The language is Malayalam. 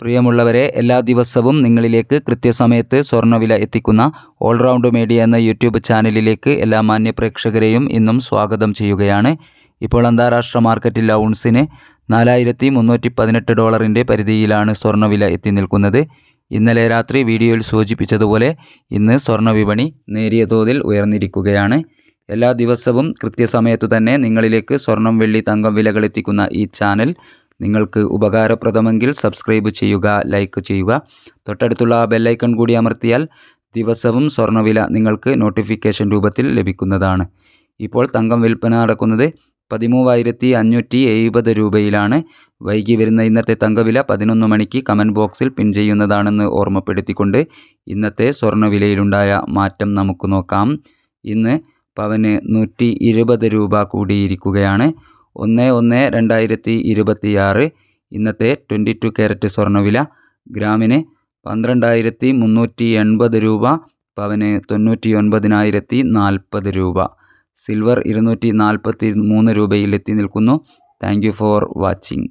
പ്രിയമുള്ളവരെ എല്ലാ ദിവസവും നിങ്ങളിലേക്ക് കൃത്യസമയത്ത് സ്വർണവില എത്തിക്കുന്ന ഓൾറൗണ്ട് മീഡിയ എന്ന യൂട്യൂബ് ചാനലിലേക്ക് എല്ലാ മാന്യപ്രേക്ഷകരെയും ഇന്നും സ്വാഗതം ചെയ്യുകയാണ്. ഇപ്പോൾ അന്താരാഷ്ട്ര മാർക്കറ്റിൽ ഔൺസിന് നാലായിരത്തി മുന്നൂറ്റി പതിനെട്ട് ഡോളറിന്റെ പരിധിയിലാണ് സ്വർണവില എത്തി നിൽക്കുന്നത്. ഇന്നലെ രാത്രി വീഡിയോയിൽ സൂചിപ്പിച്ചതുപോലെ ഇന്ന് സ്വർണ വിപണി നേരിയ തോതിൽ ഉയർന്നിരിക്കുകയാണ്. എല്ലാ ദിവസവും കൃത്യസമയത്തു തന്നെ നിങ്ങളിലേക്ക് സ്വർണം വെള്ളി തങ്കം വിലകൾ എത്തിക്കുന്ന ഈ ചാനൽ നിങ്ങൾക്ക് ഉപകാരപ്രദമെങ്കിൽ സബ്സ്ക്രൈബ് ചെയ്യുക ലൈക്ക് ചെയ്യുക. തൊട്ടടുത്തുള്ള ബെല്ലൈക്കൺ കൂടി അമർത്തിയാൽ ദിവസവും സ്വർണവില നിങ്ങൾക്ക് നോട്ടിഫിക്കേഷൻ രൂപത്തിൽ ലഭിക്കുന്നതാണ്. ഇപ്പോൾ തങ്കം വിൽപ്പന നടക്കുന്നത് പതിമൂവായിരത്തി അഞ്ഞൂറ്റി എഴുപത് രൂപയിലാണ്. വൈകി വരുന്ന ഇന്നത്തെ തങ്കവില പതിനൊന്ന് മണിക്ക് കമന്റ് ബോക്സിൽ പിൻ ചെയ്യുന്നതാണെന്ന് ഓർമ്മപ്പെടുത്തിക്കൊണ്ട് ഇന്നത്തെ സ്വർണവിലയിലുണ്ടായ മാറ്റം നമുക്ക് നോക്കാം. ഇന്ന് പവന് നൂറ്റി രൂപ കൂടിയിരിക്കുകയാണ്. ഒന്ന് ഒന്ന് രണ്ടായിരത്തി ഇരുപത്തിയാറ്. ഇന്നത്തെ ട്വന്റി ടു ക്യാരറ്റ് സ്വർണവില ഗ്രാമിന് പന്ത്രണ്ടായിരത്തി മുന്നൂറ്റി എൺപത് രൂപ പവന് തൊണ്ണൂറ്റി ഒൻപതിനായിരത്തി നാൽപ്പത് രൂപ. സിൽവർ ഇരുന്നൂറ്റി നാൽപ്പത്തി മൂന്ന് രൂപയിൽ എത്തി നിൽക്കുന്നു. Thank you for watching.